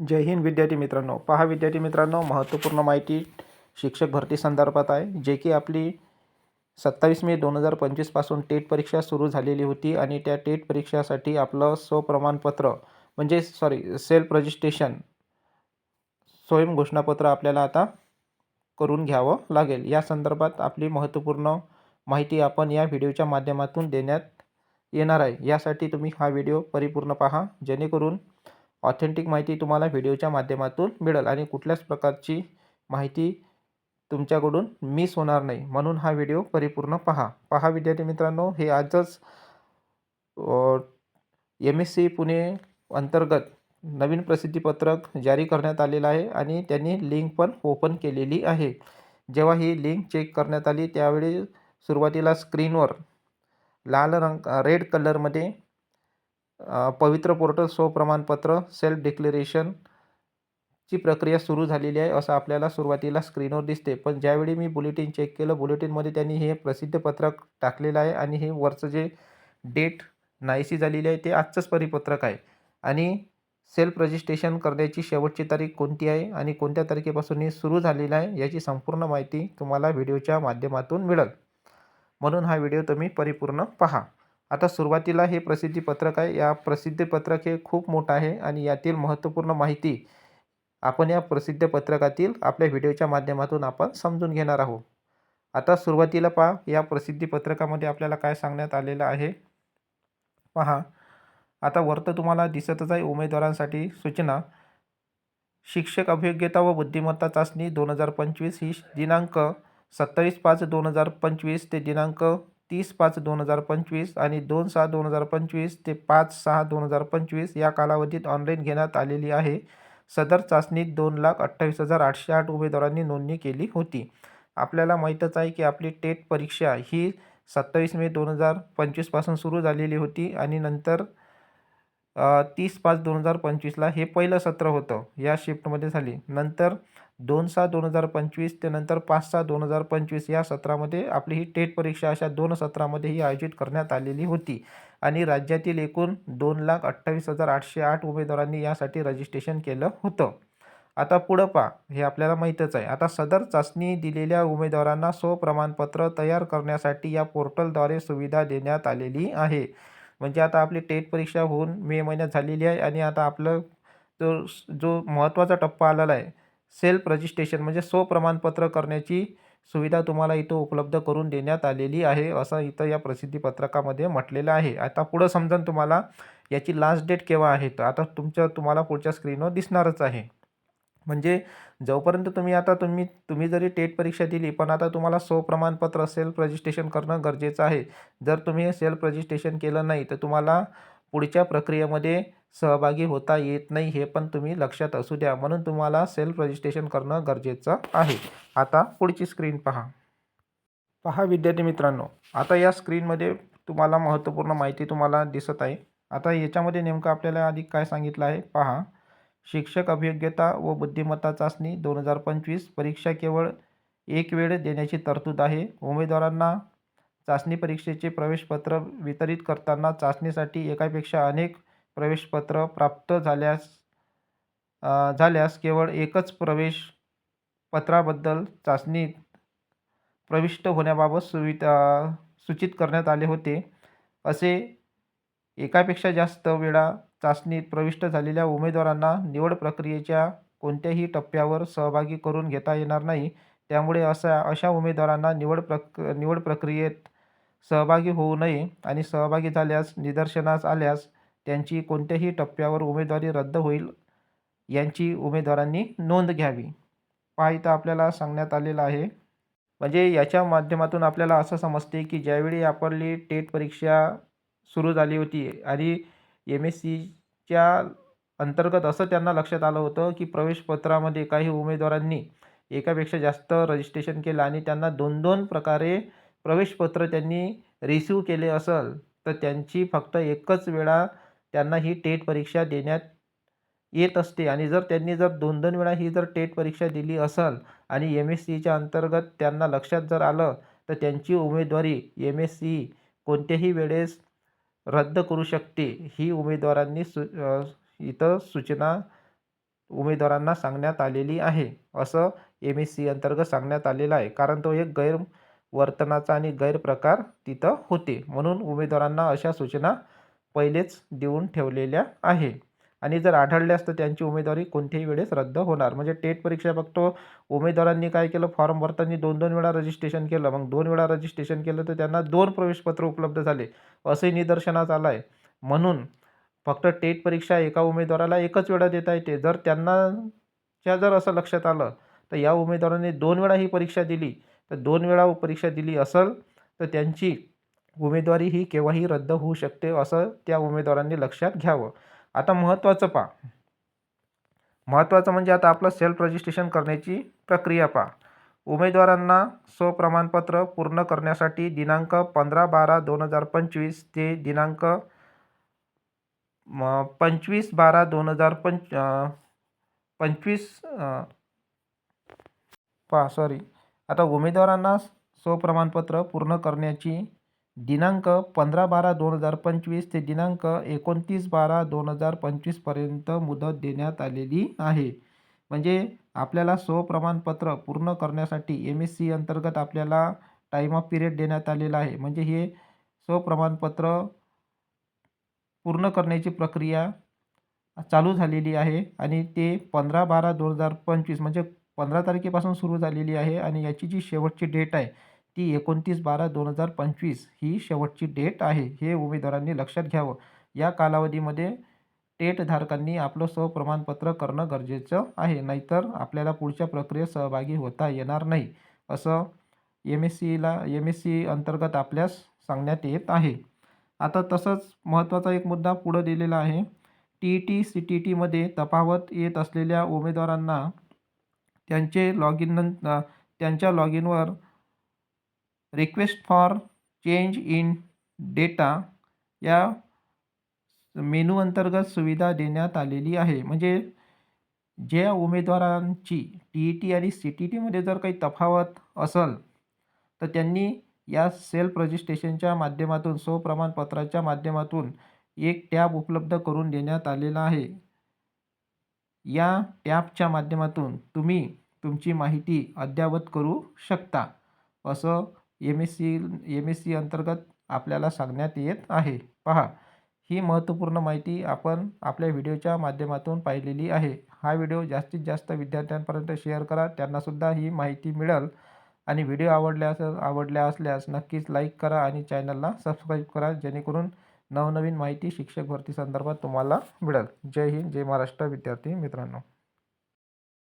जय हिंद विद्यार्थी मित्रांनो. पहा विद्यार्थी मित्रांनो महत्त्वपूर्ण माहिती शिक्षक भरती संदर्भात आहे जे की आपली सत्तावीस मे दोन हजार पंचवीसपासून टेट परीक्षा सुरू झालेली होती आणि त्या टेट परीक्षासाठी आपलं स्वप्रमाणपत्र म्हणजे सॉरी सेल्फ रजिस्ट्रेशन स्वयं घोषणापत्र आपल्याला आता करून घ्यावं लागेल. या संदर्भात आपली महत्त्वपूर्ण माहिती आपण या व्हिडिओच्या माध्यमातून देण्यात येणार आहे. यासाठी तुम्ही हा व्हिडिओ परिपूर्ण पहा जेणेकरून ऑथेंटिक माहिती तुम्हाला व्हिडिओच्या माध्यमातून मिळेल आणि कुठल्याच प्रकारची माहिती तुमच्याकडून मिस होणार नाही. म्हणून हा व्हिडिओ परिपूर्ण पहा. पहा विद्यार्थी मित्रांनो हे आजच एम एस सी पुणे अंतर्गत नवीन प्रसिद्धीपत्रक जारी करण्यात आलेलं आहे आणि त्यांनी लिंक पण ओपन केलेली आहे. जेव्हा ही लिंक चेक करण्यात आली त्यावेळी सुरुवातीला स्क्रीनवर लाल रंग रेड कलरमध्ये पवित्र पोर्टल स्वप्रमाणपत्र सेल्फ डिक्लेरेशन ची प्रक्रिया सुरू झालेली आहे असं आपल्याला सुरुवातीला स्क्रीनवर दिसते. पण ज्यावेळी मी बुलेटिन चेक केलं बुलेटिनमध्ये त्यांनी हे प्रसिद्ध पत्रक टाकलेलं आहे आणि हे वरचं जे डेट नाहीशी झालेली आहे ते आजचंच परिपत्रक आहे. आणि सेल्फ रजिस्ट्रेशन करण्याची शेवटची तारीख कोणती आहे आणि कोणत्या तारखेपासून हे सुरू झालेलं आहे याची संपूर्ण माहिती तुम्हाला व्हिडिओच्या माध्यमातून मिळेल. म्हणून हा व्हिडिओ तुम्ही परिपूर्ण पहा. आता सुरुवातीला हे प्रसिद्धीपत्रक आहे. या प्रसिद्धीपत्रक हे खूप मोठं आहे आणि यातील महत्त्वपूर्ण माहिती आपण या प्रसिद्ध पत्रकातील आपल्या व्हिडिओच्या माध्यमातून आपण समजून घेणार आहोत. आता सुरुवातीला पहा या प्रसिद्धी पत्रकामध्ये आपल्याला काय सांगण्यात आलेलं आहे. पहा आता वरतं तुम्हाला दिसतच आहे उमेदवारांसाठी सूचना. शिक्षक अभियोग्यता व बुद्धिमत्ता चाचणी दोन हजार पंचवीस ही दिनांक सत्तावीस पाच दोन हजार पंचवीस ते दिनांक तीस पाच दोन हजार पंचवीस आणि दोन सहा दोन हजार पंचवीस ते पाच सहा दोन हजार पंचवीस या कालावधीत ऑनलाईन घेण्यात आलेली आहे. सदर चाचणीत दोन लाख अठ्ठावीस हजार आठशे आठ उमेदवारांनी नोंदणी केली होती. आपल्याला माहीतच आहे की आपली टेट परीक्षा ही सत्तावीस मे दोन हजार पंचवीसपासून सुरू झालेली होती आणि नंतर तीस पाच दोन हजार पंचवीसला हे पहिलं सत्र होतं. या शिफ्टमध्ये झाली. नंतर दोन सहा दोन हजार पंचवीस ते नंतर पाच सहा दोन हजार पंचवीस या सत्रामध्ये आपली ही टेट परीक्षा अशा दोन सत्रामध्ये ही आयोजित करण्यात आलेली होती. आणि राज्यातील एकूण दोन लाख अठ्ठावीस हजार आठशे आठ उमेदवारांनी यासाठी रजिस्ट्रेशन केलं होतं. आता पुढं पा हे आपल्याला माहीतच आहे. आता सदर चाचणी दिलेल्या उमेदवारांना स्वप्रमाणपत्र तयार करण्यासाठी या पोर्टलद्वारे सुविधा देण्यात आलेली आहे. म्हणजे आता आपली टेट परीक्षा होऊन मे महिन्यात झालेली आहे आणि आता आपलं जो जो महत्त्वाचा टप्पा आलेला आहे सेल्फ रजिस्ट्रेशन म्हणजे स्वप्रमाणपत्र करण्याची सुविधा तुम्हाला इथं उपलब्ध करून देण्यात आलेली आहे असं इथं या प्रसिद्धी पत्रकामध्ये म्हटलेलं आहे. आता पुढं समजा तुम्हाला याची लास्ट डेट केव्हा आहे तर आता तुमच्या तुम्हाला पुढच्या स्क्रीनवर दिसणारच आहे. म्हणजे जोपर्यंत तुम्ही आता तुम्ही तुम्ही जरी टेट परीक्षा दिली पण आता तुम्हाला स्वप्रमाणपत्र सेल्फ रजिस्ट्रेशन करणं गरजेचं आहे. जर तुम्ही सेल्फ रजिस्ट्रेशन केलं नाही तर तुम्हाला पुढच्या प्रक्रियेमध्ये सहभागी होता येत नाही हे पण तुम्ही लक्षात असू द्या. म्हणून तुम्हाला सेल्फ रजिस्ट्रेशन करणं गरजेचं आहे. आता पुढची स्क्रीन पहा. पहा विद्यार्थी मित्रांनो आता या स्क्रीनमध्ये तुम्हाला महत्त्वपूर्ण माहिती तुम्हाला दिसत आहे. आता याच्यामध्ये नेमकं आपल्याला आधी काय सांगितलं आहे? पहा. शिक्षक अभियोग्यता व बुद्धिमत्ता चाचणी दोन हजार पंचवीस परीक्षा केवळ एक वेळ देण्याची तरतूद आहे. उमेदवारांना चाचणी परीक्षेचे प्रवेशपत्र वितरित करताना चाचणीसाठी एकापेक्षा अनेक प्रवेशपत्र प्राप्त झाल्यास झाल्यास केवळ एकच प्रवेश पत्राबद्दल चाचणीत प्रविष्ट होण्याबाबत सुविधा सूचित करण्यात आले होते. असे एकापेक्षा जास्त वेळा चाचणीत प्रविष्ट झालेल्या उमेदवारांना निवड प्रक्रियेच्या कोणत्याही टप्प्यावर सहभागी करून घेता येणार नाही. त्यामुळे अशा अशा उमेदवारांना निवड प्रक निवड प्रक्रियेत सहभागी होऊ नये आणि सहभागी झाल्यास निदर्शनास आल्यास त्यांची कोणत्याही टप्प्यावर उमेदवारी रद्द होईल यांची उमेदवारांनी नोंद घ्यावी. पहा इथं आपल्याला सांगण्यात आलेलं आहे. म्हणजे याच्या माध्यमातून आपल्याला असं समजते की ज्यावेळी आपली टेट परीक्षा सुरू झाली होती आणि एम एस सीच्या अंतर्गत असं त्यांना लक्षात आलं होतं की प्रवेशपत्रामध्ये काही उमेदवारांनी एकापेक्षा जास्त रजिस्ट्रेशन केलं आणि त्यांना दोन दोन प्रकारे प्रवेशपत्र त्यांनी रिसिव्ह केले असेल तर त्यांची फक्त एकच वेळा त्यांना ही टेट परीक्षा देण्यात येत असते. आणि जर त्यांनी जर दोन दोन वेळा ही जर टेट परीक्षा दिली असेल आणि एम एस सीच्या अंतर्गत त्यांना लक्षात जर आलं तर त्यांची उमेदवारी एम एस सी कोणत्याही वेळेस रद्द करू शकते ही उमेदवारांनी सु इथं सूचना उमेदवारांना सांगण्यात आलेली आहे. असं एम एस सी अंतर्गत सांगण्यात आलेलं आहे. कारण तो एक गैरवर्तनाचा आणि गैरप्रकार तिथं होते. म्हणून उमेदवारांना अशा सूचना पहिलेच देऊन ठेवलेल्या आहे. आणि जर आढळल्यास तर त्यांची उमेदवारी कोणत्याही वेळेस रद्द होणार. म्हणजे टेट परीक्षा फक्त उमेदवारांनी काय केलं? फॉर्म भरताना दोन दोन वेळा रजिस्ट्रेशन केलं. मग दोन वेळा रजिस्ट्रेशन केलं तर त्यांना दोन प्रवेशपत्र उपलब्ध झाले. असंही निदर्शनास आलं आहे म्हणून फक्त टेट परीक्षा एका उमेदवाराला एकच वेळा देता येते. जर त्यांना च्या जर असं लक्षात आलं तर या उमेदवाराने दोन वेळा ही परीक्षा दिली. तर दोन वेळा परीक्षा दिली असेल तर त्यांची उमेदवारी ही केव्हाही रद्द होऊ शकते असं त्या उमेदवारांनी लक्षात घ्यावं. आता महत्त्वाचं पहा. महत्त्वाचं म्हणजे आता आपलं सेल्फ रजिस्ट्रेशन करण्याची प्रक्रिया पहा. उमेदवारांना स्वप्रमाणपत्र पूर्ण करण्यासाठी दिनांक पंधरा बारा दोन हजार पंचवीस ते दिनांक पंचवीस बारा दोन हजार पंच पंचवीस पहा सॉरी आता उमेदवारांना स्वप्रमाणपत्र पूर्ण करण्याची दिनांक पंधरा बारा दोन हजार पंचवीस ते दिनांक एकोणतीस बारा दोन हजार पंचवीसपर्यंत मुदत देण्यात आलेली आहे. म्हणजे आपल्याला स्व प्रमाणपत्र पूर्ण करण्यासाठी एम एस सी अंतर्गत आपल्याला टाईम ऑफ पिरियड देण्यात आलेला आहे. म्हणजे हे स्व प्रमाणपत्र पूर्ण करण्याची प्रक्रिया चालू झालेली आहे आणि ते पंधरा बारा दोन हजार पंचवीस म्हणजे पंधरा तारखेपासून सुरू झालेली आहे आणि याची जी शेवटची डेट आहे ती एकोणतीस बारा दोन हजार पंचवीस ही शेवटची डेट आहे हे उमेदवारांनी लक्षात घ्यावं. या कालावधीमध्ये टेटधारकांनी आपलं स्वप्रमाणपत्र करणं गरजेचं आहे नाहीतर आपल्याला पुढच्या प्रक्रियेत सहभागी होता येणार नाही असं एम एस सीला एम एस सी अंतर्गत आपल्यास सांगण्यात येत आहे. आता तसंच महत्त्वाचा एक मुद्दा पुढं दिलेला आहे. T E T C T टीमध्ये तफावत येत असलेल्या उमेदवारांना त्यांचे लॉग इन त्यांच्या log इनवर request for change in data या मेनू अंतर्गत सुविधा देण्यात आलेली आहे. म्हणजे ज्या उमेदवारांची टी ई टी आणि सी टी टीमध्ये जर काही तफावत असेल तर त्यांनी या सेल्फ रजिस्ट्रेशनच्या माध्यमातून स्वप्रमाणपत्राच्या माध्यमातून एक टॅब उपलब्ध करून देण्यात आलेला आहे. या टॅबच्या माध्यमातून तुम्ही तुमची माहिती अद्ययावत करू शकता असं M S C M S C अंतर्गत आपल्याला सांगण्यात येत आहे. पहा ही महत्त्वपूर्ण माहिती आपण आपल्या व्हिडिओच्या माध्यमातून पाहिलेली आहे. हा व्हिडिओ जास्तीत जास्त विद्यार्थ्यांपर्यंत शेअर करा त्यांनासुद्धा ही माहिती मिळेल. आणि व्हिडिओ आवडल्यास आवडल्या असल्यास नक्कीच लाईक करा आणि चॅनलला सबस्क्राईब करा जेणेकरून नवनवीन माहिती शिक्षक भरती संदर्भात तुम्हाला मिळेल. जय हिंद जय महाराष्ट्र विद्यार्थी मित्रांनो.